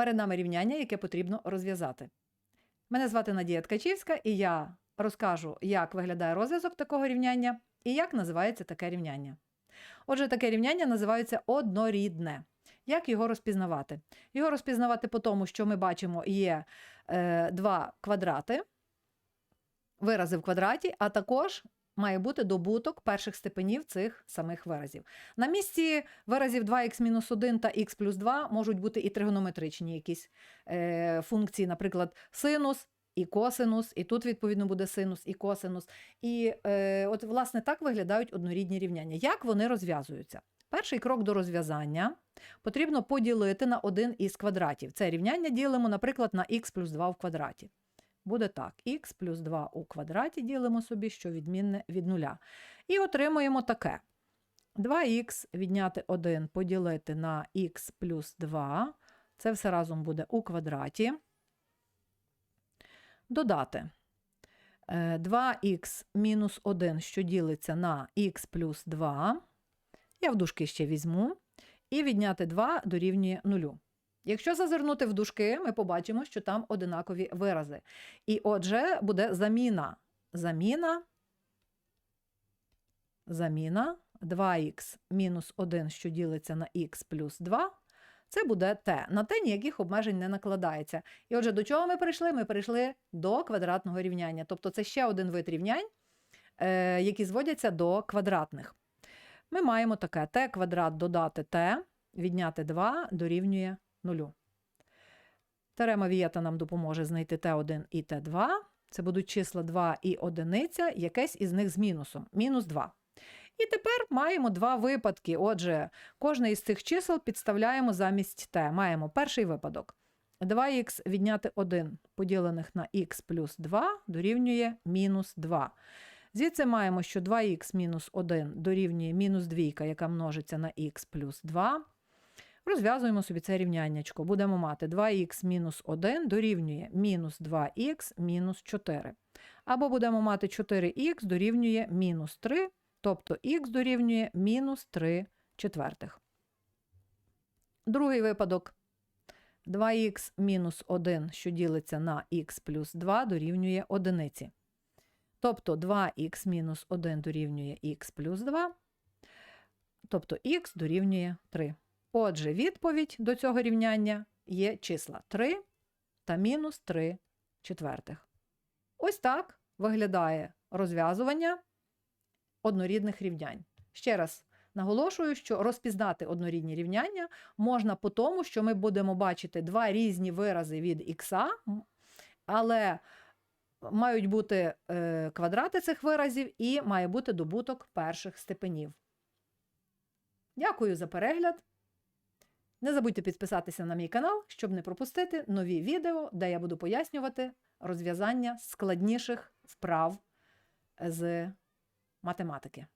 Перед нами рівняння, яке потрібно розв'язати. Мене звати Надія Ткачівська, і я розкажу, як виглядає розв'язок такого рівняння і як називається таке рівняння. Отже, таке рівняння називається однорідне. Як його розпізнавати? Його розпізнавати по тому, що ми бачимо, є е, два квадрати, вирази в квадраті, а також має бути добуток перших степенів цих самих виразів. На місці виразів 2х-1 та х плюс 2 можуть бути і тригонометричні якісь е, функції, наприклад, синус. І косинус, і тут, відповідно, буде синус і косинус. І е, от, власне, так виглядають однорідні рівняння. Як вони розв'язуються? Перший крок до розв'язання потрібно поділити на один із квадратів. Це рівняння ділимо, наприклад, на х плюс 2 в квадраті. Буде так: х плюс 2 у квадраті ділимо собі, що відмінне від нуля. І отримуємо таке. 2х відняти 1 поділити на х плюс 2. Це все разом буде у квадраті. Додати 2х мінус 1, що ділиться на х плюс 2. Я в дужки ще візьму. І відняти 2 дорівнює 0. Якщо зазирнути в дужки, ми побачимо, що там одинакові вирази. І отже, буде заміна. Заміна. Заміна 2х мінус 1, що ділиться на х плюс 2. Це буде t. На t ніяких обмежень не накладається. І отже, до чого ми прийшли? Ми прийшли до квадратного рівняння. Тобто це ще один вид рівнянь, е, які зводяться до квадратних. Ми маємо таке t квадрат додати t, відняти 2 дорівнює 0. Теорема Вієта нам допоможе знайти t1 і t2. Це будуть числа 2 і 1, якесь із них з мінусом. Мінус 2. І тепер маємо два випадки. Отже, кожне із цих чисел підставляємо замість t. Маємо перший випадок. 2х відняти 1 поділених на х плюс 2 дорівнює мінус 2. Звідси маємо, що 2х мінус 1 дорівнює мінус 2, яка множиться на х плюс 2. Розв'язуємо собі це рівняннячко. Будемо мати 2х мінус 1 дорівнює мінус 2х мінус 4. Або будемо мати 4х дорівнює мінус 3, тобто х дорівнює мінус 3 четвертих. Другий випадок. 2х мінус 1, що ділиться на х плюс 2, дорівнює 1. Тобто 2х мінус 1 дорівнює х плюс 2, тобто х дорівнює 3. Отже, відповідь до цього рівняння є числа 3 та мінус 3 четвертих. Ось так виглядає розв'язування однорідних рівнянь. Ще раз наголошую, що розпізнати однорідні рівняння можна по тому, що ми будемо бачити два різні вирази від х, але мають бути е, квадрати цих виразів і має бути добуток перших степенів. Дякую за перегляд. Не забудьте підписатися на мій канал, щоб не пропустити нові відео, де я буду пояснювати розв'язання складніших вправ з математики.